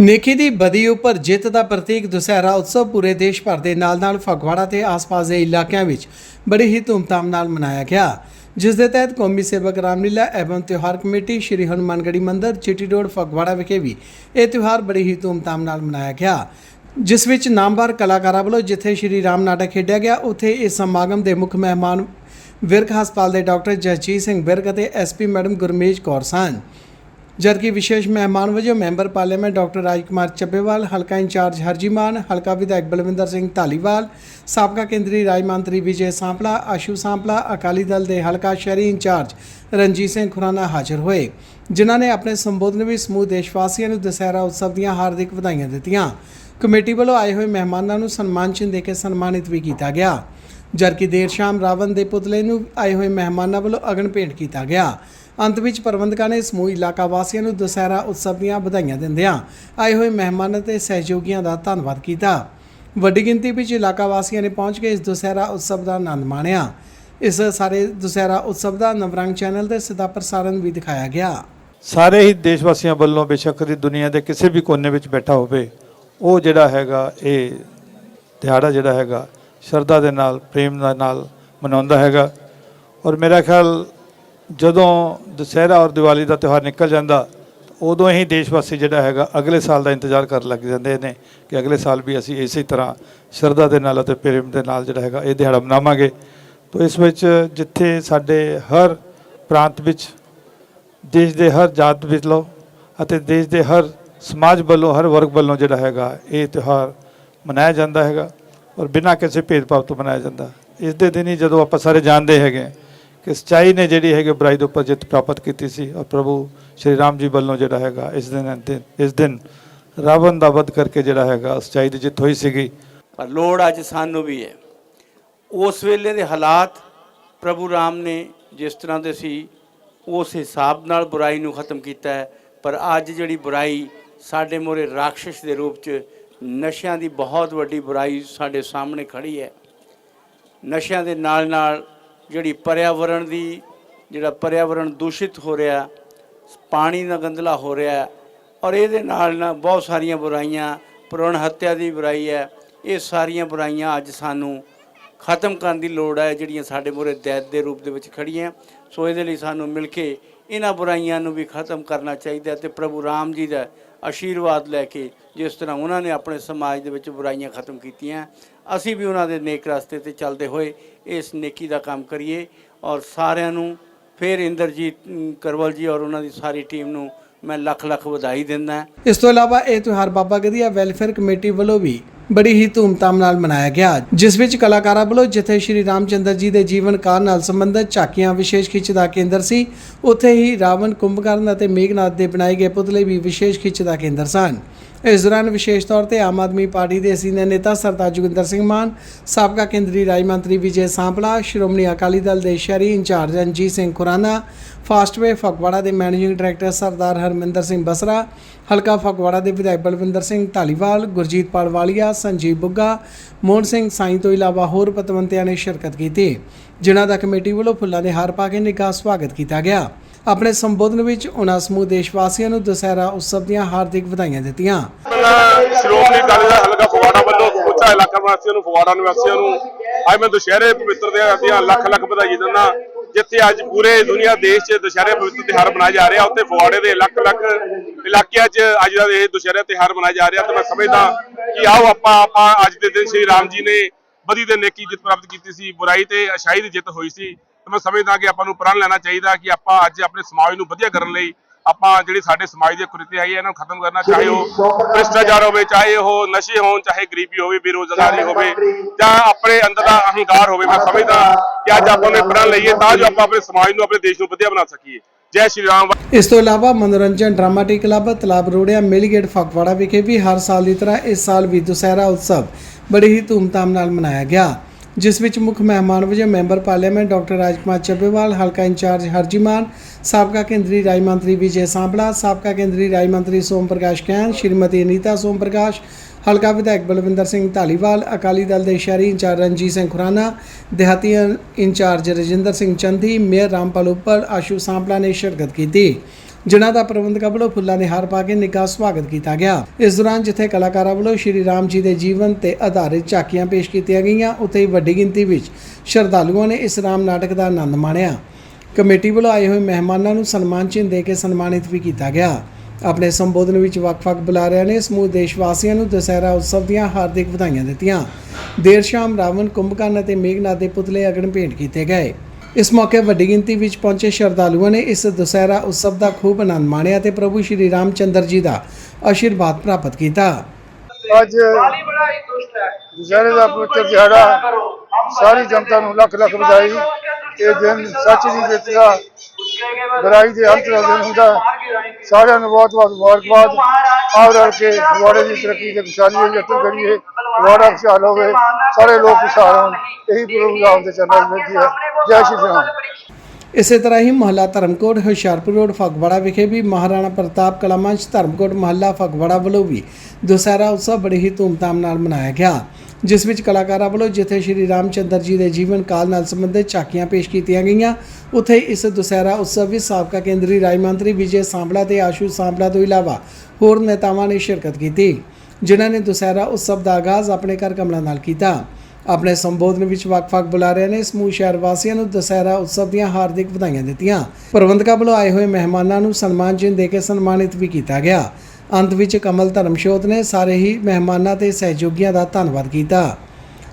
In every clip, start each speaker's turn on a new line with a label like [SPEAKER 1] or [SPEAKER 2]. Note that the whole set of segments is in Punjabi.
[SPEAKER 1] ਨੇਕੀ ਦੀ ਬਦੀ ਉੱਪਰ ਜਿੱਤ ਦਾ ਪ੍ਰਤੀਕ ਦੁਸਹਿਰਾ ਉਤਸਵ ਪੂਰੇ ਦੇਸ਼ ਭਰ ਦੇ ਨਾਲ-ਨਾਲ ਫਗਵਾੜਾ ਤੇ ਆਸ-ਪਾਸ ਦੇ ਇਲਾਕਿਆਂ ਵਿੱਚ ਬੜੀ ਹੀ ਧੂਮਧਾਮ ਨਾਲ ਮਨਾਇਆ ਗਿਆ। ਜਿਸ ਦੇ ਤਹਿਤ ਕੌਮੀ ਸੇਵਕ ਰਾਮਲੀਲਾ ਐਵੰ ਤਿਉਹਾਰ ਕਮੇਟੀ, ਸ਼੍ਰੀ ਹਨੂੰਮਾਨਗੜ੍ਹੀ ਮੰਦਿਰ ਚਿੱਟੀਡੋੜ ਫਗਵਾੜਾ ਵਿਖੇ ਵੀ ਇਹ ਤਿਉਹਾਰ ਬੜੀ ਹੀ ਧੂਮਧਾਮ ਨਾਲ ਮਨਾਇਆ ਗਿਆ। ਜਿਸ ਵਿੱਚ ਨਾਮਵਰ ਕਲਾਕਾਰਾਂ ਵੱਲੋਂ ਜਿੱਥੇ ਸ਼੍ਰੀ ਰਾਮ ਨਾਟਕ ਖੇਡਿਆ ਗਿਆ, ਉੱਥੇ ਇਸ ਸਮਾਗਮ ਦੇ ਮੁੱਖ ਮਹਿਮਾਨ ਵਿਰਕ ਹਸਪਤਾਲ ਦੇ ਡਾਕਟਰ ਜਸਜੀਤ ਸਿੰਘ ਵਿਰਕ ਅਤੇ ਐਸਪੀ ਮੈਡਮ ਗੁਰਮੇਜ ਕੌਰ ਸਨ। ਜਦਕਿ ਵਿਸ਼ੇਸ਼ ਮਹਿਮਾਨ ਵਜੋਂ member parliament doctor Rajkumar Chabbewal, ਹਲਕਾ ਇੰਚਾਰਜ ਹਰਜੀਮਾਨ, ਹਲਕਾ ਵਿਧਾਇਕ ਬਲਵਿੰਦਰ ਸਿੰਘ ਧਾਲੀਵਾਲ, ਸਾਬਕਾ ਕੇਂਦਰੀ ਰਾਜ ਮੰਤਰੀ ਵਿਜੇ ਸਾਂਪਲਾ, ਆਸ਼ੂ ਸਾਂਪਲਾ, ਅਕਾਲੀ ਦਲ ਦੇ ਹਲਕਾ ਸ਼ਹਿਰੀ ਇੰਚਾਰਜ ਰਣਜੀਤ ਸਿੰਘ ਖੁਰਾਨਾ ਹਾਜ਼ਰ ਹੋਏ, ਜਿਨ੍ਹਾਂ ਨੇ ਆਪਣੇ ਸੰਬੋਧਨ ਵਿੱਚ ਸਮੂਹ ਦੇਸ਼ ਵਾਸੀਆਂ ਨੂੰ ਦੁਸਹਿਰਾ ਉਤਸਵ ਦੀਆਂ ਹਾਰਦਿਕ ਵਧਾਈਆਂ ਦਿੱਤੀਆਂ। ਕਮੇਟੀ ਵੱਲੋਂ ਆਏ ਹੋਏ ਮਹਿਮਾਨਾਂ ਨੂੰ ਸਨਮਾਨ ਚਿੰਨ੍ਹ ਦੇ ਕੇ ਸਨਮਾਨਿਤ ਵੀ ਕੀਤਾ ਗਿਆ। ਜਦਕਿ ਦੇਰ ਸ਼ਾਮ ਰਾਵਣ ਦੇ ਪੁਤਲੇ ਨੂੰ ਆਏ ਹੋਏ ਮਹਿਮਾਨਾਂ ਵੱਲੋਂ ਅਗਨ ਭੇਂਟ ਕੀਤਾ ਗਿਆ। ਅੰਤ ਵਿੱਚ ਪ੍ਰਬੰਧਕਾਂ ਨੇ ਸਮੂਹ ਇਲਾਕਾ ਵਾਸੀਆਂ ਨੂੰ ਦੁਸਹਿਰਾ ਉਤਸਵ ਦੀਆਂ ਵਧਾਈਆਂ ਦਿੰਦਿਆਂ ਆਏ ਹੋਏ ਮਹਿਮਾਨਾਂ ਅਤੇ ਸਹਿਯੋਗੀਆਂ ਦਾ ਧੰਨਵਾਦ ਕੀਤਾ। ਵੱਡੀ ਗਿਣਤੀ ਵਿੱਚ ਇਲਾਕਾ ਵਾਸੀਆਂ ਨੇ ਪਹੁੰਚ ਕੇ ਇਸ ਦੁਸਹਿਰਾ ਉਤਸਵ ਦਾ ਆਨੰਦ ਮਾਣਿਆ। ਇਸ ਸਾਰੇ ਦੁਸਹਿਰਾ ਉਤਸਵ ਦਾ ਨਵਰੰਗ ਚੈਨਲ ਤੇ ਸਿੱਧਾ ਪ੍ਰਸਾਰਣ ਵੀ ਦਿਖਾਇਆ ਗਿਆ।
[SPEAKER 2] ਸਾਰੇ ਹੀ ਦੇਸ਼ ਵਾਸੀਆਂ ਵੱਲੋਂ ਬੇਸ਼ੱਕ ਦੀ ਦੁਨੀਆ ਦੇ ਕਿਸੇ ਵੀ ਕੋਨੇ ਵਿੱਚ ਬੈਠਾ ਹੋਵੇ, ਉਹ ਜਿਹੜਾ ਹੈਗਾ, ਇਹ ਦਿਹਾੜਾ ਜਿਹੜਾ ਹੈਗਾ, ਸ਼ਰਧਾ ਦੇ ਨਾਲ, ਪ੍ਰੇਮ ਦੇ ਨਾਲ ਮਨਾਉਂਦਾ ਹੈਗਾ। ਔਰ ਮੇਰਾ ਖਿਆਲ ਜਦੋਂ ਦੁਸਹਿਰਾ ਔਰ ਦੀਵਾਲੀ ਦਾ ਤਿਉਹਾਰ ਨਿਕਲ ਜਾਂਦਾ, ਉਦੋਂ ਹੀ ਦੇਸ਼ ਵਾਸੀ ਜਿਹੜਾ ਹੈਗਾ ਅਗਲੇ ਸਾਲ ਦਾ ਇੰਤਜ਼ਾਰ ਕਰਨ ਲੱਗ ਜਾਂਦੇ ਨੇ ਕਿ ਅਗਲੇ ਸਾਲ ਵੀ ਅਸੀਂ ਇਸੇ ਤਰ੍ਹਾਂ ਸ਼ਰਧਾ ਦੇ ਨਾਲ ਅਤੇ ਪ੍ਰੇਮ ਦੇ ਨਾਲ ਜਿਹੜਾ ਹੈਗਾ ਇਹ ਦਿਹਾੜਾ ਮਨਾਵਾਂਗੇ। ਤੋ ਇਸ ਵਿੱਚ ਜਿੱਥੇ ਸਾਡੇ ਹਰ ਪ੍ਰਾਂਤ ਵਿੱਚ, ਦੇਸ਼ ਦੇ ਹਰ ਜਾਤ ਵਿੱਚ ਲੋ ਅਤੇ ਦੇਸ਼ ਦੇ ਹਰ ਸਮਾਜ ਵੱਲੋਂ, ਹਰ ਵਰਗ ਵੱਲੋਂ ਜਿਹੜਾ ਹੈਗਾ ਇਹ ਤਿਉਹਾਰ ਮਨਾਇਆ ਜਾਂਦਾ ਹੈਗਾ ਔਰ ਬਿਨਾਂ ਕਿਸੇ ਭੇਦਭਾਵ ਤੋਂ ਮਨਾਇਆ ਜਾਂਦਾ। ਇਸ ਦੇ ਦਿਨ ਹੀ ਜਦੋਂ ਆਪਾਂ ਸਾਰੇ ਜਾਣਦੇ ਹੈਗੇ ਹਾਂ ਕਿ ਸਚਾਈ ਨੇ ਜਿਹੜੀ ਹੈਗੀ ਬੁਰਾਈ ਦੇ ਉੱਪਰ ਜਿੱਤ ਪ੍ਰਾਪਤ ਕੀਤੀ ਸੀ ਔਰ ਪ੍ਰਭੂ ਸ਼੍ਰੀ ਰਾਮ ਜੀ ਵੱਲੋਂ ਜਿਹੜਾ ਹੈਗਾ ਇਸ ਦਿਨ ਇਸ ਦਿਨ ਰਾਵਣ ਦਾ ਵਧ ਕਰਕੇ ਜਿਹੜਾ ਹੈਗਾ ਸਚਾਈ ਦੀ ਜਿੱਤ ਹੋਈ ਸੀਗੀ।
[SPEAKER 3] ਪਰ ਲੋੜ ਅੱਜ ਸਾਨੂੰ ਵੀ ਹੈ। ਉਸ ਵੇਲੇ ਦੇ ਹਾਲਾਤ ਪ੍ਰਭੂ ਰਾਮ ਨੇ ਜਿਸ ਤਰ੍ਹਾਂ ਦੇ ਸੀ, ਉਸ ਹਿਸਾਬ ਨਾਲ ਬੁਰਾਈ ਨੂੰ ਖਤਮ ਕੀਤਾ ਹੈ। ਪਰ ਅੱਜ ਜਿਹੜੀ ਬੁਰਾਈ ਸਾਡੇ ਮੋਰੇ ਰਾਖਸ਼ ਦੇ ਰੂਪ 'ਚ ਨਸ਼ਿਆਂ ਦੀ ਬਹੁਤ ਵੱਡੀ ਬੁਰਾਈ ਸਾਡੇ ਸਾਹਮਣੇ ਖੜੀ ਹੈ। ਨਸ਼ਿਆਂ ਦੇ ਨਾਲ ਨਾਲ ਜਿਹੜੀ ਪਰਿਆਵਰਣ ਦੀ, ਜਿਹੜਾ ਪਰਿਆਵਰਣ ਦੂਸ਼ਿਤ ਹੋ ਰਿਹਾ, ਪਾਣੀ ਦਾ ਗੰਦਲਾ ਹੋ ਰਿਹਾ ਔਰ ਇਹਦੇ ਨਾਲ ਨਾਲ ਬਹੁਤ ਸਾਰੀਆਂ ਬੁਰਾਈਆਂ, ਭਰੂਣ ਹੱਤਿਆ ਦੀ ਬੁਰਾਈ ਹੈ, ਇਹ ਸਾਰੀਆਂ ਬੁਰਾਈਆਂ ਅੱਜ ਸਾਨੂੰ ਖਤਮ ਕਰਨ ਦੀ ਲੋੜ ਹੈ, ਜਿਹੜੀਆਂ ਸਾਡੇ ਮੂਹਰੇ ਦੈਤ ਦੇ ਰੂਪ ਦੇ ਵਿੱਚ ਖੜੀਆਂ ਸੋ ਇਹਦੇ ਲਈ ਸਾਨੂੰ ਮਿਲ ਕੇ ਇਹਨਾਂ ਬੁਰਾਈਆਂ ਨੂੰ ਵੀ ਖਤਮ ਕਰਨਾ ਚਾਹੀਦਾ ਤੇ ਪ੍ਰਭੂ ਰਾਮ ਜੀ ਦਾ ਆਸ਼ੀਰਵਾਦ ਲੈ ਕੇ ਜਿਸ ਤਰ੍ਹਾਂ ਉਹਨਾਂ ਨੇ ਆਪਣੇ ਸਮਾਜ ਦੇ ਵਿੱਚ ਬੁਰਾਈਆਂ ਖਤਮ ਕੀਤੀਆਂ, ਅਸੀਂ ਵੀ ਉਹਨਾਂ ਦੇ ਨੇਕ ਰਸਤੇ ਤੇ ਚੱਲਦੇ ਹੋਏ ਇਸ ਨੇਕੀ ਦਾ ਕੰਮ ਕਰੀਏ ਔਰ ਸਾਰਿਆਂ ਨੂੰ ਫਿਰ ਇੰਦਰਜੀਤ ਕਰਵਲ ਜੀ ਔਰ ਉਹਨਾਂ ਦੀ ਸਾਰੀ ਟੀਮ ਨੂੰ ਮੈਂ ਲੱਖ ਲੱਖ ਵਧਾਈ ਦਿੰਦਾ।
[SPEAKER 1] ਇਸ ਤੋਂ ਇਲਾਵਾ ਇਹ ਤਿਉਹਾਰ ਬਾਬਾ ਗਦੀਆ ਵੈਲਫੇਅਰ ਕਮੇਟੀ ਵੱਲੋਂ ਵੀ ਬੜੀ ਹੀ ਧੂਮਧਾਮ ਨਾਲ ਮਨਾਇਆ ਗਿਆ, ਜਿਸ ਵਿੱਚ ਕਲਾਕਾਰਾਂ ਵੱਲੋਂ ਜਿੱਥੇ ਸ਼੍ਰੀ ਰਾਮਚੰਦਰ ਜੀ ਦੇ ਜੀਵਨ ਕਾਲ ਨਾਲ ਸੰਬੰਧਿਤ ਝਾਕੀਆਂ ਵਿਸ਼ੇਸ਼ ਖਿੱਚ ਦਾ ਕੇਂਦਰ ਸੀ, ਉੱਥੇ ਹੀ ਰਾਵਣ ਕੁੰਭਕਰਨ ਅਤੇ ਮੇਘਨਾਥ ਦੇ ਬਣਾਏ ਗਏ ਪੁਤਲੇ ਵੀ ਵਿਸ਼ੇਸ਼ ਖਿੱਚ ਦਾ ਕੇਂਦਰ ਸਨ। ਇਸ ਦੌਰਾਨ ਵਿਸ਼ੇਸ਼ ਤੌਰ ਤੇ ਆਮ ਆਦਮੀ ਪਾਰਟੀ ਦੇ ਸੀਨੀਅਰ ਨੇਤਾ ਸਰਦਾਰ ਜੋਗਿੰਦਰ ਸਿੰਘ ਮਾਨ, ਸਾਬਕਾ ਕੇਂਦਰੀ ਰਾਜ ਮੰਤਰੀ ਵਿਜੇ ਸਾਂਪਲਾ, ਸ਼੍ਰੋਮਣੀ ਅਕਾਲੀ ਦਲ ਦੇ ਸ਼ਹਿਰੀ ਇੰਚਾਰਜ ਰਣਜੀਤ ਸਿੰਘ ਖੁਰਾਨਾ ਫਾਸਟਵੇ ਫਗਵਾੜਾ ਦੇ ਮੈਨੇਜਿੰਗ ਡਾਇਰੈਕਟਰ ਸਰਦਾਰ ਹਰਮਿੰਦਰ ਸਿੰਘ ਬਸਰਾ ਹਲਕਾ ਫਗਵਾੜਾ ਦੇ ਵਿਧਾਇਕ ਬਲਵਿੰਦਰ ਸਿੰਘ ਢਾਲੀਵਾਲ, ਗੁਰਜੀਤ ਪਾਲਵਾਲੀਆ ਸੰਜੀਵ ਬੁੱਗਾ, ਮੋਹਨ ਸਿੰਘ ਸਾਈਂ ਤੋਂ ਇਲਾਵਾ ਹੋਰ ਪਤਵੰਤਿਆਂ ਨੇ ਸ਼ਿਰਕਤ ਕੀਤੀ। ਜਿਨ੍ਹਾਂ ਦਾ ਕਮੇਟੀ ਵੱਲੋਂ ਫੁੱਲਾਂ ਦੇ ਹਾਰ ਪਾ ਕੇ ਨਿੱਘਾ ਸਵਾਗਤ ਕੀਤਾ ਗਿਆ। ਆਪਣੇ ਸੰਬੋਧਨ ਵਿੱਚ ਉਹਨਾਂ ਸਮੂਹ ਦੇਸ਼ ਵਾਸੀਆਂ ਨੂੰ ਦੁਸਹਿਰਾ ਉਤਸਵ ਦੀਆਂ ਹਾਰਦਿਕ ਵਧਾਈਆਂ ਦਿੱਤੀਆਂ।
[SPEAKER 4] ਸ਼੍ਰੋਮਣੀ ਅਕਾਲੀ ਦਲ ਹਲਕਾ ਫਗਵਾੜਾ ਵੱਲੋਂ ਸਮੁੱਚਾ ਇਲਾਕਾ ਵਾਸੀਆਂ ਨੂੰ, ਫਗਵਾੜਾ ਨਿਵਾਸੀਆਂ ਨੂੰ, ਅੱਜ ਮੈਂ ਦੁਸ਼ਹਿਰੇ ਪਵਿੱਤਰ ਦੇ ਦੀਆਂ ਲੱਖ ਲੱਖ ਵਧਾਈ ਦਿੰਦਾ। ਜਿੱਥੇ ਅੱਜ ਪੂਰੇ ਦੁਨੀਆ, ਦੇਸ਼ 'ਚ ਦੁਸ਼ਹਿਰੇ ਪਵਿੱਤਰ ਤਿਉਹਾਰ ਮਨਾਇਆ ਜਾ ਰਿਹਾ, ਉੱਥੇ ਫਗਵਾੜੇ ਦੇ ਲੱਖ ਲੱਖ ਇਲਾਕਿਆਂ 'ਚ ਅੱਜ ਦਾ ਇਹ ਦੁਸ਼ਹਿਰਾ ਤਿਉਹਾਰ ਮਨਾਇਆ ਜਾ ਰਿਹਾ ਤੇ ਮੈਂ ਸਮਝਦਾ ਕਿ ਆਓ ਆਪਾਂ ਆਪਾਂ ਅੱਜ ਦੇ ਦਿਨ ਸ਼੍ਰੀ ਰਾਮ ਜੀ ਨੇ ਬਦੀ ਦੇ ਨੇਕੀ ਜਿੱਤ ਪ੍ਰਾਪਤ ਕੀਤੀ ਸੀ, ਬੁਰਾਈ ਤੇ ਅਛਾਈ ਦੀ ਜਿੱਤ ਹੋਈ ਸੀ। ਤੇ ਮੈਂ ਸਮਝਦਾ ਕਿ ਆਪਾਂ ਨੂੰ ਪ੍ਰਣ ਲੈਣਾ ਚਾਹੀਦਾ ਕਿ ਆਪਾਂ ਅੱਜ ਆਪਣੇ ਸਮਾਜ ਨੂੰ ਵਧੀਆ ਕਰਨ ਲਈ ਆਪਾਂ ਜਿਹੜੀ ਸਾਡੇ ਸਮਾਜ ਦੇ ਕੁਰੀਤੀ ਹੈਗੀ ਇਹਨਾਂ ਨੂੰ ਖਤਮ ਕਰਨਾ ਚਾਹੇ ਉਹ ਭ੍ਰਿਸ਼ਟਾਚਾਰ ਹੋਵੇ ਚਾਹੇ ਉਹ ਨਸ਼ੇ ਹੋਣ ਚਾਹੇ ਗਰੀਬੀ ਹੋਵੇ ਬੇਰੋਜ਼ਗਾਰੀ ਹੋਵੇ ਜਾਂ ਆਪਣੇ ਅੰਦਰ ਦਾ ਅਹੰਕਾਰ ਹੋਵੇ ਮੈਂ ਸਮਝਦਾ ਕਿ ਅੱਜ ਆਪਾਂ ਨੇ ਪ੍ਰਣ ਲਈਏ ਤਾਂ ਜੋ ਆਪਾਂ ਆਪਣੇ ਸਮਾਜ ਨੂੰ ਆਪਣੇ ਦੇਸ਼ ਨੂੰ ਵਧੀਆ ਬਣਾ ਸਕੀਏ। ਜੈ ਸ਼੍ਰੀ ਰਾਮ
[SPEAKER 1] ਇਸ ਤੋਂ ਇਲਾਵਾ ਮਨੋਰੰਜਨ ਡਰਾਮਾਟਿਕ ਕਲੱਬ ਤਲਾਬ ਰੋੜਿਆ ਮਿਲਗੇਟ ਫਗਵਾੜਾ ਵਿਖੇ ਵੀ ਹਰ ਸਾਲ ਦੀ ਤਰ੍ਹਾਂ ਇਸ ਸਾਲ ਵੀ ਦੁਸਹਿਰਾ ਉਤਸਵ ਬੜੀ ਹੀ ਧੂਮਧਾਮ ਨਾਲ ਮਨਾਇਆ ਗਿਆ। ਜਿਸ ਵਿੱਚ ਮੁੱਖ ਮਹਿਮਾਨ ਵਜੋਂ member parliament doctor Rajkumar Chabbewal, ਹਲਕਾ ਇੰਚਾਰਜ ਹਰਜੀਮਾਨ ਸਾਬਕਾ ਕੇਂਦਰੀ ਰਾਜ ਮੰਤਰੀ ਵਿਜੇ ਸਾਂਪਲਾ ਸਾਬਕਾ ਕੇਂਦਰੀ ਰਾਜ ਮੰਤਰੀ ਸੋਮ ਪ੍ਰਕਾਸ਼ ਕੈਨ, ਸ਼੍ਰੀਮਤੀ ਅਨੀਤਾ ਸੋਮ ਪ੍ਰਕਾਸ਼, ਹਲਕਾ ਵਿਧਾਇਕ ਬਲਵਿੰਦਰ ਸਿੰਘ ਢਾਲੀਵਾਲ, ਅਕਾਲੀ ਦਲ ਦੇ ਸ਼ਹਿਰੀ ਇੰਚਾਰਜ ਰਣਜੀਤ ਸਿੰਘ ਖੁਰਾਨਾ, ਦਿਹਾਤੀ ਇੰਚਾਰਜ ਰਜਿੰਦਰ ਸਿੰਘ ਚੰਦੀ, ਮੇਅਰ ਰਾਮਪਾਲ ਉੱਪਰ ਆਸ਼ੂ ਸਾਂਪਲਾ ਨੇ ਸ਼ਿਰਕਤ ਕੀਤੀ। ਜਿਨ੍ਹਾਂ ਦਾ ਪ੍ਰਬੰਧਕਾਂ ਵੱਲੋਂ ਫੁੱਲਾਂ ਦੇ ਹਾਰ ਪਾ ਕੇ ਨਿੱਘਾ ਸਵਾਗਤ ਕੀਤਾ ਗਿਆ। ਇਸ ਦੌਰਾਨ ਜਿੱਥੇ ਕਲਾਕਾਰਾਂ ਵੱਲੋਂ ਸ਼੍ਰੀ ਰਾਮ ਜੀ ਦੇ ਜੀਵਨ ਤੇ ਆਧਾਰਿਤ ਝਾਕੀਆਂ ਪੇਸ਼ ਕੀਤੀਆਂ ਗਈਆਂ, ਉੱਥੇ ਹੀ ਵੱਡੀ ਗਿਣਤੀ ਵਿੱਚ ਸ਼ਰਧਾਲੂਆਂ ਨੇ ਇਸ ਰਾਮ ਨਾਟਕ ਦਾ ਆਨੰਦ ਮਾਣਿਆ। ਕਮੇਟੀ ਵੱਲੋਂ ਆਏ ਹੋਏ ਮਹਿਮਾਨਾਂ ਨੂੰ ਸਨਮਾਨ ਚਿੰਨ੍ਹ ਦੇ ਕੇ ਸਨਮਾਨਿਤ ਵੀ ਕੀਤਾ ਗਿਆ। ਆਪਣੇ ਸੰਬੋਧਨ ਵਿੱਚ ਵੱਖ-ਵੱਖ ਬੁਲਾਰਿਆਂ ਨੇ ਸਮੂਹ ਦੇਸ਼ ਵਾਸੀਆਂ ਨੂੰ ਦੁਸਹਿਰਾ ਉਤਸਵ ਦੀਆਂ ਹਾਰਦਿਕ ਵਧਾਈਆਂ ਦਿੱਤੀਆਂ। ਦੇਰ ਸ਼ਾਮ ਰਾਵਣ, ਕੁੰਭਕਰਨ ਅਤੇ ਮੇਘਨਾਥ ਦੇ ਪੁਤਲੇ ਅਗਨ ਭੇਂਟ ਕੀਤੇ ਗਏ। ਇਸ ਮੌਕੇ ਵੱਡੀ ਗਿਣਤੀ ਵਿੱਚ ਪਹੁੰਚੇ ਸ਼ਰਧਾਲੂਆਂ ਨੇ ਇਸ ਦੁਸਹਿਰਾ ਉਤਸਵ ਦਾ ਖੂਬ ਆਨੰਦ ਮਾਣਿਆ ਤੇ ਪ੍ਰਭੂ ਸ਼੍ਰੀ ਰਾਮਚੰਦਰ ਜੀ ਦਾ ਆਸ਼ੀਰਵਾਦ ਪ੍ਰਾਪਤ ਕੀਤਾ।
[SPEAKER 5] ਅੱਜ ਦੁਸਹਿਰੇ ਦਾ ਪਵਿੱਤਰ ਦਿਹਾੜਾ, ਸਾਰੀ ਜਨਤਾ ਨੂੰ ਲੱਖ ਲੱਖ ਵਧਾਈ। ਇਹ ਦਿਨ ਸੱਚ ਦੀ ਜਿੱਤ ਦਾ ਬੁਰਾਈ ਦੇ ਅੰਤ ਦਾ ਦਿਨ ਹੁੰਦਾ। ਸਾਰਿਆਂ ਨੂੰ ਬਹੁਤ ਬਹੁਤ ਮੁਬਾਰਕਬਾਦ। ਆਓ ਰਲ ਕੇ ਫਗਵਾੜੇ ਦੀ ਤਰੱਕੀ ਤੇ ਖੁਸ਼ਹਾਲੀ ਲਈ ਯਤਨ ਕਰੀਏ ਫਗਵਾੜਾ ਖੁਸ਼ਹਾਲ ਹੋਵੇ। ਸਾਰੇ ਲੋਕ ਖੁਸ਼ਹਾਲ ਹੋਣ। ਇਹੀ ਪ੍ਰਭੂ ਰਾਮ ਦੇ ਚਰਨਾਂ ਵਿੱਚ ਹੈ ਜੈ ਸ਼੍ਰੀ ਰਾਮ।
[SPEAKER 1] ਇਸੇ ਤਰ੍ਹਾਂ ਹੀ ਮਹੱਲਾ ਧਰਮਕੋਟ ਹੁਸ਼ਿਆਰਪੁਰ ਰੋਡ ਫਗਵਾੜਾ ਵਿਖੇ ਵੀ ਮਹਾਰਾਣਾ ਪ੍ਰਤਾਪ ਕਲਾ ਮੰਚ ਧਰਮਕੋਟ ਮਹੱਲਾ ਫਗਵਾੜਾ ਵੱਲੋਂ ਵੀ ਦੁਸਹਿਰਾ ਉਤਸਵ ਬੜੇ ਹੀ ਧੂਮਧਾਮ ਨਾਲ ਮਨਾਇਆ ਗਿਆ। ਜਿਸ ਵਿੱਚ ਕਲਾਕਾਰਾਂ ਵੱਲੋਂ ਜਿੱਥੇ ਸ਼੍ਰੀ ਰਾਮਚੰਦਰ ਜੀ ਦੇ ਜੀਵਨ ਕਾਲ ਨਾਲ ਸੰਬੰਧਿਤ ਝਾਕੀਆਂ ਪੇਸ਼ ਕੀਤੀਆਂ ਗਈਆਂ, ਉੱਥੇ ਇਸ ਦੁਸਹਿਰਾ ਉਤਸਵ ਵਿੱਚ ਸਾਬਕਾ ਕੇਂਦਰੀ ਰਾਜ ਮੰਤਰੀ ਵਿਜੇ ਸਾਂਪਲਾ ਤੇ ਆਸ਼ੂ ਸਾਂਪਲਾ ਤੋਂ ਇਲਾਵਾ ਹੋਰ ਨੇਤਾਵਾਂ ਨੇ ਸ਼ਿਰਕਤ ਕੀਤੀ, ਜਿਨ੍ਹਾਂ ਨੇ ਦੁਸਹਿਰਾ ਉਤਸਵ ਦਾ ਆਗਾਜ਼ ਆਪਣੇ ਘਰ ਕਮਲਾਂ ਨਾਲ ਕੀਤਾ। ਆਪਣੇ ਸੰਬੋਧਨ ਵਿੱਚ ਵੱਖ-ਵੱਖ ਬੁਲਾਰਿਆਂ ਨੇ ਸਮੂਹ ਸ਼ਹਿਰ ਵਾਸੀਆਂ ਨੂੰ ਦੁਸਹਿਰਾ ਉਤਸਵ ਦੀਆਂ ਹਾਰਦਿਕ ਵਧਾਈਆਂ ਦਿੱਤੀਆਂ। ਪ੍ਰਬੰਧਕਾਂ ਵੱਲੋਂ ਆਏ ਹੋਏ ਮਹਿਮਾਨਾਂ ਨੂੰ ਸਨਮਾਨ ਚਿੰਨ੍ਹ ਦੇ ਕੇ ਸਨਮਾਨਿਤ ਵੀ ਕੀਤਾ ਗਿਆ। ਅੰਤ ਵਿੱਚ ਕਮਲ ਧਰਮਸ਼ੋਤ ਨੇ ਸਾਰੇ ਹੀ ਮਹਿਮਾਨਾਂ ਤੇ ਸਹਿਯੋਗੀਆਂ ਦਾ ਧੰਨਵਾਦ ਕੀਤਾ।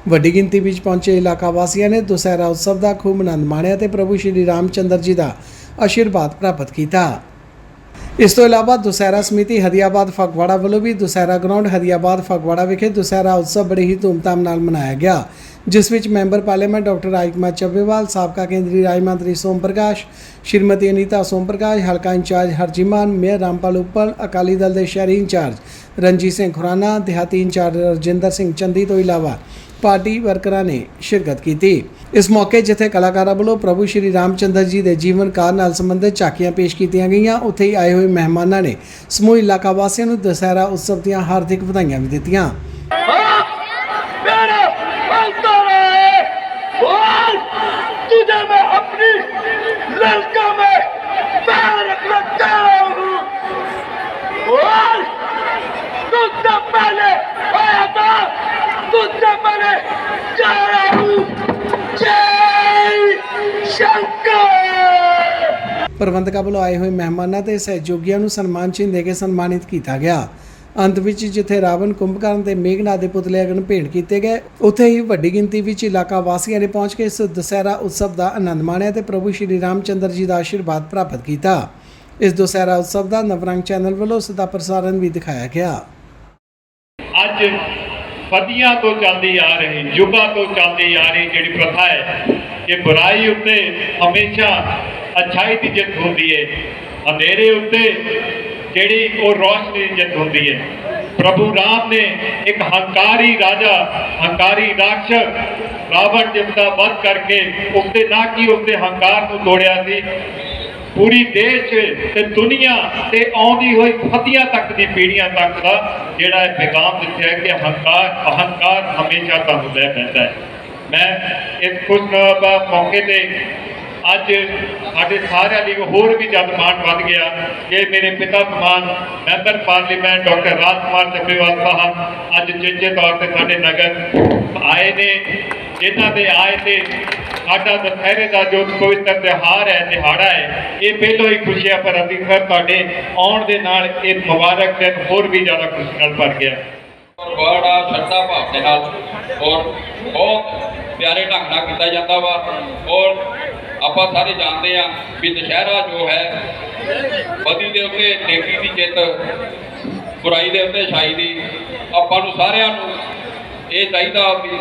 [SPEAKER 1] ਵੱਡੀ ਗਿਣਤੀ ਵਿੱਚ ਪਹੁੰਚੇ ਇਲਾਕਾ ਵਾਸੀਆਂ ਨੇ ਦੁਸਹਿਰਾ ਉਤਸਵ ਦਾ ਖੂਬ ਆਨੰਦ ਮਾਣਿਆ ਤੇ ਪ੍ਰਭੂ ਸ਼੍ਰੀ ਰਾਮਚੰਦਰ ਜੀ ਦਾ ਆਸ਼ੀਰਵਾਦ ਪ੍ਰਾਪਤ ਕੀਤਾ। ਇਸ ਤੋਂ ਇਲਾਵਾ ਦੁਸਹਿਰਾ ਸਮਿਤੀ ਹਰੀਆਬਾਦ ਫਗਵਾੜਾ ਵੱਲੋਂ ਵੀ ਦੁਸਹਿਰਾ ਗਰਾਊਂਡ ਹਰੀਆਬਾਦ ਫਗਵਾੜਾ ਵਿਖੇ ਦੁਸਹਿਰਾ ਉਤਸਵ ਬੜੀ ਹੀ ਧੂਮਧਾਮ ਨਾਲ ਮਨਾਇਆ ਗਿਆ। ਜਿਸ ਵਿੱਚ member parliament doctor Rajkumar Chabbewal, ਸਾਬਕਾ ਕੇਂਦਰੀ ਰਾਜ ਮੰਤਰੀ ਸੋਮ ਪ੍ਰਕਾਸ਼, ਸ਼੍ਰੀਮਤੀ ਅਨੀਤਾ ਸੋਮ ਪ੍ਰਕਾਸ਼, ਹਲਕਾ ਇੰਚਾਰਜ ਹਰਜੀਮਾਨ, ਮੇਅਰ ਰਾਮਪਾਲ ਉੱਪਲ, ਅਕਾਲੀ ਦਲ ਦੇ ਸ਼ਹਿਰੀ ਇੰਚਾਰਜ ਰਣਜੀਤ ਸਿੰਘ ਖੁਰਾਨਾ, ਦਿਹਾਤੀ ਇੰਚਾਰਜ ਰਜਿੰਦਰ ਸਿੰਘ ਚੰਦੀ ਤੋਂ ਇਲਾਵਾ ਪਾਰਟੀ ਵਰਕਰਾਂ ਨੇ ਸ਼ਿਰਕਤ ਕੀਤੀ। ਇਸ ਮੌਕੇ ਜਿੱਥੇ ਕਲਾਕਾਰਾਂ ਵੱਲੋਂ ਪ੍ਰਭੂ ਸ਼੍ਰੀ ਰਾਮਚੰਦਰ ਜੀ ਦੇ ਜੀਵਨ ਕਾਲ ਨਾਲ ਸੰਬੰਧਿਤ ਝਾਕੀਆਂ ਪੇਸ਼ ਕੀਤੀਆਂ ਗਈਆਂ, ਉੱਥੇ ਹੀ ਆਏ ਹੋਏ ਮਹਿਮਾਨਾਂ ਨੇ ਸਮੂਹ ਇਲਾਕਾ ਵਾਸੀਆਂ ਨੂੰ ਦੁਸਹਿਰਾ ਉਤਸਵ ਦੀਆਂ ਹਾਰਦਿਕ ਵਧਾਈਆਂ ਵੀ ਦਿੱਤੀਆਂ। ਪ੍ਰਬੰਧਕਾਂ ਵੱਲੋਂ ਆਏ ਹੋਏ ਮਹਿਮਾਨਾਂ ਤੇ ਸਹਿਯੋਗੀਆਂ ਨੂੰ ਸਨਮਾਨ ਚਿੰਨ੍ਹ ਦੇ ਕੇ ਸਨਮਾਨਿਤ ਕੀਤਾ ਗਿਆ। ਅੰਤ ਵਿੱਚ ਜਿੱਥੇ ਰਾਵਣ ਕੁੰਭਕਰਨ ਤੇ ਮੇਘਨਾਥ ਦੇ ਪੁਤਲੇ ਅਗਨ ਭੇਂਟ ਕੀਤੇ ਗਏ, ਉੱਥੇ ਹੀ ਵੱਡੀ ਗਿਣਤੀ ਵਿੱਚ ਇਲਾਕਾ ਵਾਸੀਆਂ ਨੇ ਪਹੁੰਚ ਕੇ ਇਸ ਦੁਸਹਿਰਾ ਉਤਸਵ ਦਾ ਆਨੰਦ ਮਾਣਿਆ ਤੇ ਪ੍ਰਭੂ ਸ਼੍ਰੀ ਰਾਮਚੰਦਰ ਜੀ ਦਾ ਆਸ਼ੀਰਵਾਦ ਪ੍ਰਾਪਤ ਕੀਤਾ। ਇਸ ਦੁਸਹਿਰਾ ਉਤਸਵ ਦਾ ਨਵਰੰਗ ਚੈਨਲ ਵੱਲੋਂ ਸਿੱਧਾ ਪ੍ਰਸਾਰਣ ਵੀ ਦਿਖਾਇਆ ਗਿਆ।
[SPEAKER 6] ਅੱਜ ਸਦੀਆਂ ਤੋਂ ਚੱਲਦੀ ਆ ਰਹੀ ਯੁੱਗਾਂ ਤੋਂ ਚੱਲਦੀ ਆ ਰਹੀ ਜਿਹੜੀ ਪ੍ਰਥਾ ਹੈ ਕਿ ਬੁਰਾਈ ਉੱਤੇ ਹਮੇਸ਼ਾ ਅੱਛਾਈ ਦੀ ਜਿੱਤ ਹੁੰਦੀ ਹੈ ਅੰਧੇਰੇ ਉੱਤੇ ਜਿਹੜੀ ਉਹ ਰੋਸ਼ਨੀ ਦੀ ਜਿੱਤ ਹੁੰਦੀ ਹੈ ਪ੍ਰਭੂ ਰਾਮ ਨੇ ਇੱਕ ਹੰਕਾਰੀ ਰਾਜਾ ਹੰਕਾਰੀ ਰਾਖਸ਼ ਰਾਵਣ ਜਿਸ ਦਾ ਵਧ ਕਰਕੇ ਉਸਦੇ ਨਾ ਕੀ ਉਸਦੇ ਹੰਕਾਰ ਨੂੰ ਤੋੜਿਆ ਸੀ ਪੂਰੀ ਦੇਸ਼ ਤੇ ਦੁਨੀਆ ਤੇ ਆਉਂਦੀ ਹੋਈ ਫਤੀਆਂ ਤੱਕ ਦੀ ਪੀੜ੍ਹੀਆਂ ਤੱਕ ਦਾ ਜਿਹੜਾ ਇਹ ਪੈਗਾਮ ਦਿੱਤਾ ਹੈ ਕਿ ਹੰਕਾਰ ਅਹੰਕਾਰ ਹਮੇਸ਼ਾ ਤੁਹਾਨੂੰ ਲੈ ਪੈਂਦਾ ਹੈ ਮੈਂ ਇਸ ਖੁਸ਼ਨਵਾ ਮੌਕੇ ਤੇ ਅੱਜ ਸਾਡੇ ਸਾਰਿਆਂ ਲਈ ਹੋਰ ਵੀ ਜਦ ਮਾਣ ਵੱਧ ਗਿਆ ਕਿ ਮੇਰੇ ਪਿਤਾ ਸਮਾਨ member parliament doctor Raj Kumar Chabbewal Sahib ਅੱਜ ਚੇਚੇ ਤੌਰ ਤੇ ਸਾਡੇ ਨਗਰ ਆਏ ਨੇ, ਜਿਨ੍ਹਾਂ ਦੇ ਆਏ ਤੇ ਸਾਡਾ ਦੁਸਹਿਰੇ ਦਾ ਜੋ ਪਵਿੱਤਰ ਤਿਉਹਾਰ ਹੈ, ਦਿਹਾੜਾ ਹੈ, ਇਹ ਪਹਿਲੋਂ ਹੀ ਖੁਸ਼ੀਆਂ ਪਰ ਅਸੀਂ ਫਿਰ ਤੁਹਾਡੇ ਆਉਣ ਦੇ ਨਾਲ ਇਹ ਮੁਬਾਰਕ ਦਿਨ ਹੋਰ ਵੀ ਜ਼ਿਆਦਾ ਖੁਸ਼ੀ ਨਾਲ ਭਰ ਗਿਆ।
[SPEAKER 7] ਬੜਾ ਸ਼ਰਧਾ ਭਾਵ ਦੇ ਨਾਲ ਔਰ ਬਹੁਤ ਪਿਆਰੇ ਢੰਗ ਨਾਲ ਕੀਤਾ ਜਾਂਦਾ ਵਾ ਔਰ ਆਪਾਂ ਸਾਰੇ ਜਾਣਦੇ ਆ ਵੀ ਦੁਸ਼ਹਿਰਾ ਜੋ ਹੈ ਬਦੀ ਦੇ ਉੱਤੇ ਨੇਕੀ ਦੀ ਜਿੱਤ, ਬੁਰਾਈ ਦੇ ਉੱਤੇ ਛਾਈ ਦੀ, ਆਪਾਂ ਨੂੰ ਸਾਰਿਆਂ ਨੂੰ ਇਹ ਚਾਹੀਦਾ ਵੀ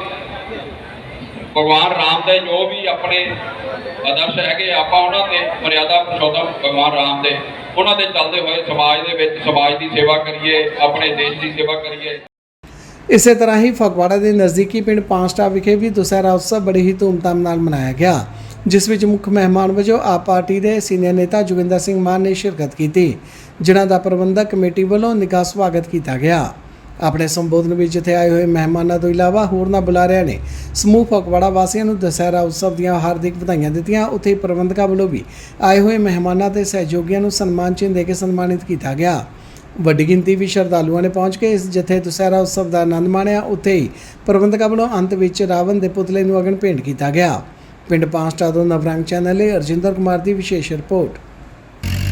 [SPEAKER 7] ਭਗਵਾਨ ਰਾਮ ਦੇ ਜੋ ਵੀ ਆਪਣੇ ਆਦਰਸ਼ ਹੈਗੇ ਆਪਾਂ ਉਹਨਾਂ ਤੇ ਮਰਿਆਦਾ ਪੁਰਸ਼ੋਤਮ ਭਗਵਾਨ ਰਾਮ ਦੇ, ਉਹਨਾਂ ਦੇ ਚੱਲਦੇ ਹੋਏ ਸਮਾਜ ਦੇ ਵਿੱਚ ਸਮਾਜ ਦੀ ਸੇਵਾ ਕਰੀਏ, ਆਪਣੇ ਦੇਸ਼ ਦੀ ਸੇਵਾ ਕਰੀਏ।
[SPEAKER 1] ਇਸੇ ਤਰ੍ਹਾਂ ਹੀ ਫਗਵਾੜਾ ਦੇ ਨਜ਼ਦੀਕੀ ਪਿੰਡ ਪਾਂਸਟਾ ਵਿਖੇ ਵੀ ਦੁਸਹਿਰਾ ਉਤਸਵ ਬੜੀ ਹੀ ਧੂਮਧਾਮ ਨਾਲ ਮਨਾਇਆ ਗਿਆ। ਜਿਸ ਵਿੱਚ ਮੁੱਖ ਮਹਿਮਾਨ ਵਜੋਂ ਆਪ ਪਾਰਟੀ ਦੇ ਸੀਨੀਅਰ ਨੇਤਾ ਜੋਗਿੰਦਰ ਸਿੰਘ ਮਾਨ ਨੇ ਸ਼ਿਰਕਤ ਕੀਤੀ, ਜਿਨ੍ਹਾਂ ਦਾ ਪ੍ਰਬੰਧਕ ਕਮੇਟੀ ਵੱਲੋਂ ਨਿੱਘਾ ਸਵਾਗਤ ਕੀਤਾ ਗਿਆ। ਆਪਣੇ ਸੰਬੋਧਨ ਵਿੱਚ ਜਿੱਥੇ ਆਏ ਹੋਏ ਮਹਿਮਾਨਾਂ ਤੋਂ ਇਲਾਵਾ ਹੋਰਨਾਂ ਬੁਲਾਰਿਆਂ ਨੇ ਸਮੂਹ ਫਗਵਾੜਾ ਵਾਸੀਆਂ ਨੂੰ ਦਸਹਿਰਾ ਉਤਸਵ ਦੀਆਂ ਹਾਰਦਿਕ ਵਧਾਈਆਂ ਦਿੱਤੀਆਂ। ਉੱਥੇ ਹੀ ਪ੍ਰਬੰਧਕਾਂ ਵੱਲੋਂ ਵੀ ਆਏ ਹੋਏ ਮਹਿਮਾਨਾਂ ਤੇ ਸਹਿਯੋਗੀਆਂ ਨੂੰ ਸਨਮਾਨ ਚਿੰਨ੍ਹ ਦੇ ਕੇ ਸਨਮਾਨਿਤ ਕੀਤਾ ਗਿਆ। ਵੱਡੀ ਗਿਣਤੀ ਵਿੱਚ ਸ਼ਰਧਾਲੂਆਂ ਨੇ ਪਹੁੰਚ ਕੇ ਇਸ ਜਿੱਥੇ ਦੁਸਹਿਰਾ ਉਤਸਵ ਦਾ ਆਨੰਦ ਮਾਣਿਆ। ਉੱਥੇ ਹੀ ਪ੍ਰਬੰਧਕਾਂ ਵੱਲੋਂ ਅੰਤ ਵਿੱਚ ਰਾਵਣ ਦੇ ਪੁਤਲੇ ਨੂੰ ਅਗਨ ਭੇਂਟ ਕੀਤਾ ਗਿਆ। ਪਿੰਡ ਪਾਂਸਟਾ ਤੋਂ ਨਵਰੰਗ ਚੈਨਲ ਲਈ ਅਰਜਿੰਦਰ ਕੁਮਾਰ ਦੀ ਵਿਸ਼ੇਸ਼ ਰਿਪੋਰਟ।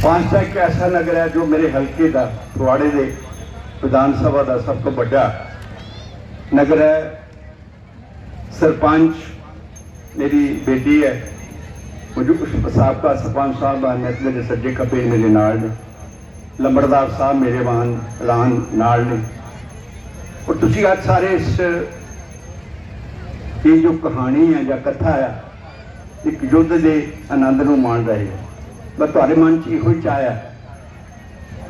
[SPEAKER 8] ਪਾਂਸਟਾ ਇੱਕ ਐਸਾ ਨਗਰ ਹੈ ਜੋ ਮੇਰੇ ਹਲਕੇ ਦਾ, ਫਗਵਾੜੇ ਦੇ ਵਿਧਾਨ ਸਭਾ ਦਾ ਸਭ ਤੋਂ ਵੱਡਾ ਨਗਰ ਹੈ। ਸਰਪੰਚ ਮੇਰੀ ਬੇਟੀ ਹੈ। ਮੌਜੂਦ ਸਾਬਕਾ ਸਰਪੰਚ ਸਾਹਿਬ ਹਨ ਮੇਰੇ ਸੱਜੇ ਖੱਬੇ ਮੇਰੇ ਨਾਲ ਨੇ। ਲੰਬੜਦਾਰ ਸਾਹਿਬ ਮੇਰੇ ਵਾਹਨ ਐਲਾਨ ਨਾਲ ਨੇ। ਔਰ ਤੁਸੀਂ ਅੱਜ ਸਾਰੇ ਇਸ, ਇਹ ਜੋ ਕਹਾਣੀ ਹੈ ਜਾਂ ਕਥਾ ਹੈ ਇੱਕ ਯੁੱਧ ਦੇ ਆਨੰਦ ਨੂੰ ਮਾਣ ਰਹੇ ਹੋ ਬਸ ਤੁਹਾਡੇ ਮਨ 'ਚ ਇਹੋ ਹੀ ਚਾਹਿਆ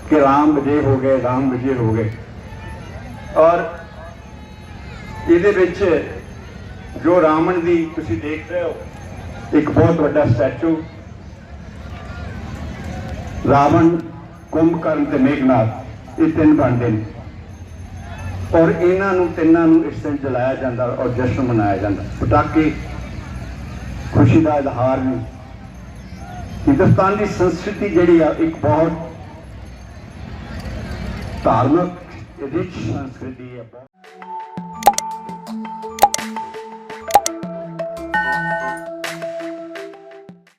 [SPEAKER 8] ਕਿ ਰਾਮ ਵਿਜੇ ਹੋ ਗਏ, ਰਾਮ ਵਿਜੇ ਹੋ ਗਏ। ਔਰ ਇਹਦੇ ਵਿੱਚ ਜੋ ਰਾਵਣ ਦੀ ਤੁਸੀਂ ਦੇਖ ਰਹੇ ਹੋ, ਇੱਕ ਬਹੁਤ ਵੱਡਾ ਸਟੈਚੂ। ਰਾਵਣ ਕੁੰਭਕਰਨ ਤੇ ਮੇਘਨਾਥ, ਇਹ ਤਿੰਨ ਬਣਦੇ ਨੇ। ਔਰ ਇਹਨਾਂ ਨੂੰ ਤਿੰਨਾਂ ਨੂੰ ਇਸ ਦਿਨ ਜਲਾਇਆ ਜਾਂਦਾ ਔਰ ਜਸ਼ਨ ਮਨਾਇਆ ਜਾਂਦਾ। ਪਟਾਕੇ ਖੁਸ਼ੀ ਦਾ ਇਜ਼ਹਾਰ ਨੇ ਹਿੰਦੁਸਤਾਨ ਦੀ ਸੰਸਕ੍ਰਿਤੀ ਜਿਹੜੀ ਆ, ਇੱਕ ਬਹੁਤ ਧਾਰਮਿਕ ਰਿਚ ਸੰਸਕ੍ਰਿਤੀ ਹੈ, ਬਹੁਤ